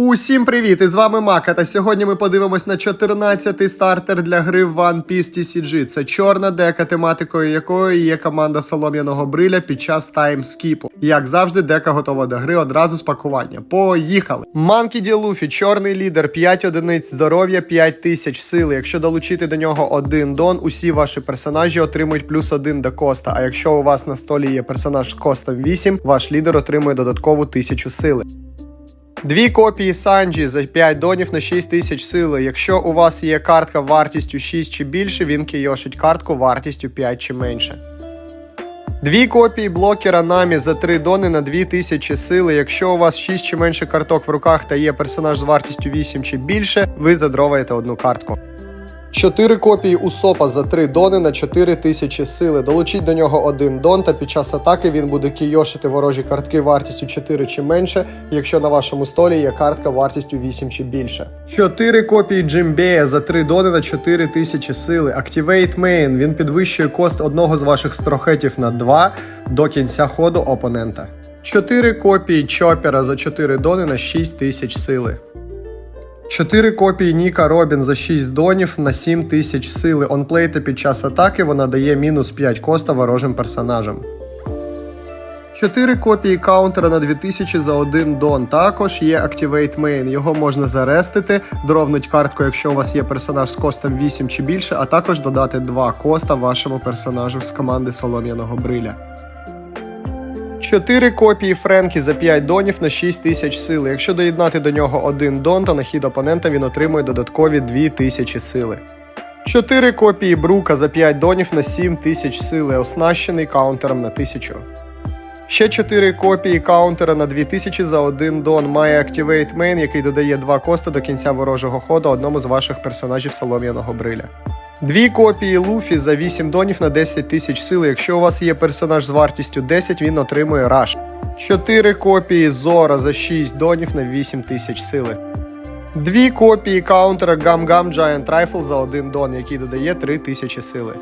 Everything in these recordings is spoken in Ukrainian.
Усім привіт! З вами Мака. Та сьогодні ми подивимось на 14-й стартер для гри One Piece TCG. Це чорна дека, тематикою якої є команда солом'яного бриля під час таймскіпу. Як завжди, дека готова до гри одразу з пакування. Поїхали! Манкі Ді Луфі, чорний лідер, 5 одиниць здоров'я, 5 тисяч сили. Якщо долучити до нього один дон, усі ваші персонажі отримують плюс один до коста. А якщо у вас на столі є персонаж з костом 8, ваш лідер отримує додаткову тисячу сили. Дві копії Санджі за 5 донів на 6 тисяч сили. Якщо у вас є картка вартістю 6 чи більше, він кийошить картку вартістю 5 чи менше. Дві копії блокера Намі за 3 дони на 2000 сили. Якщо у вас 6 чи менше карток в руках та є персонаж з вартістю 8 чи більше, ви задроваєте одну картку. 4 копії Усопа за 3 дони на 4 тисячі сили. Долучіть до нього один дон, та під час атаки він буде кійошити ворожі картки вартістю 4 чи менше, якщо на вашому столі є картка вартістю 8 чи більше. 4 копії Джимбея за 3 дони на 4 тисячі сили. Activate Main. Він підвищує кост одного з ваших строхетів на 2 до кінця ходу опонента. 4 копії Чопера за 4 дони на 6 тисяч сили. 4 копії Ніка Робін за 6 донів на 7 тисяч сили. Онплейта під час атаки вона дає мінус 5 коста ворожим персонажам. 4 копії каунтера на 2000 за 1 дон. Також є Activate Main. Його можна зарестити, дровнуть картку, якщо у вас є персонаж з костом 8 чи більше, а також додати 2 коста вашому персонажу з команди Солом'яного бриля. 4 копії Френкі за 5 донів на 6 тисяч сили. Якщо доєднати до нього один дон, то на хід опонента він отримує додаткові 2 тисячі сили. 4 копії Брука за 5 донів на 7 тисяч сили, оснащений каунтером на 1000. Ще 4 копії каунтера на 2000 за один дон має Activate Main, який додає 2 коста до кінця ворожого ходу одному з ваших персонажів солом'яного бриля. Дві копії Луфі за 8 донів на 10 тисяч сили. Якщо у вас є персонаж з вартістю 10, він отримує раш. 4 копії Зора за 6 донів на 8 тисяч сили. Дві копії каунтера Gum Gum Giant Rifle за 1 дон, який додає 3 тисячі сили.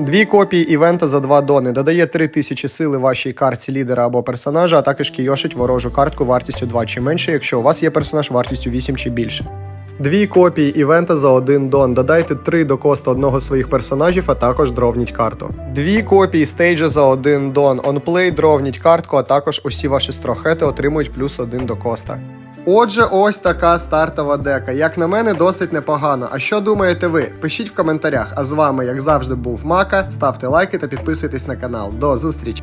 Дві копії івента за 2 дони. Додає 3 тисячі сили вашій картці лідера або персонажа, а також кійошить ворожу картку вартістю 2 чи менше, якщо у вас є персонаж вартістю 8 чи більше. Дві копії івента за один дон. Додайте 3 до коста одного з своїх персонажів, а також дровніть карту. Дві копії стейджа за один дон. Онплей дровніть картку, а також усі ваші строхети отримують плюс один до коста. Отже, ось така стартова дека. Як на мене, досить непогано. А що думаєте ви? Пишіть в коментарях. А з вами, як завжди, був Мака. Ставте лайки та підписуйтесь на канал. До зустрічі!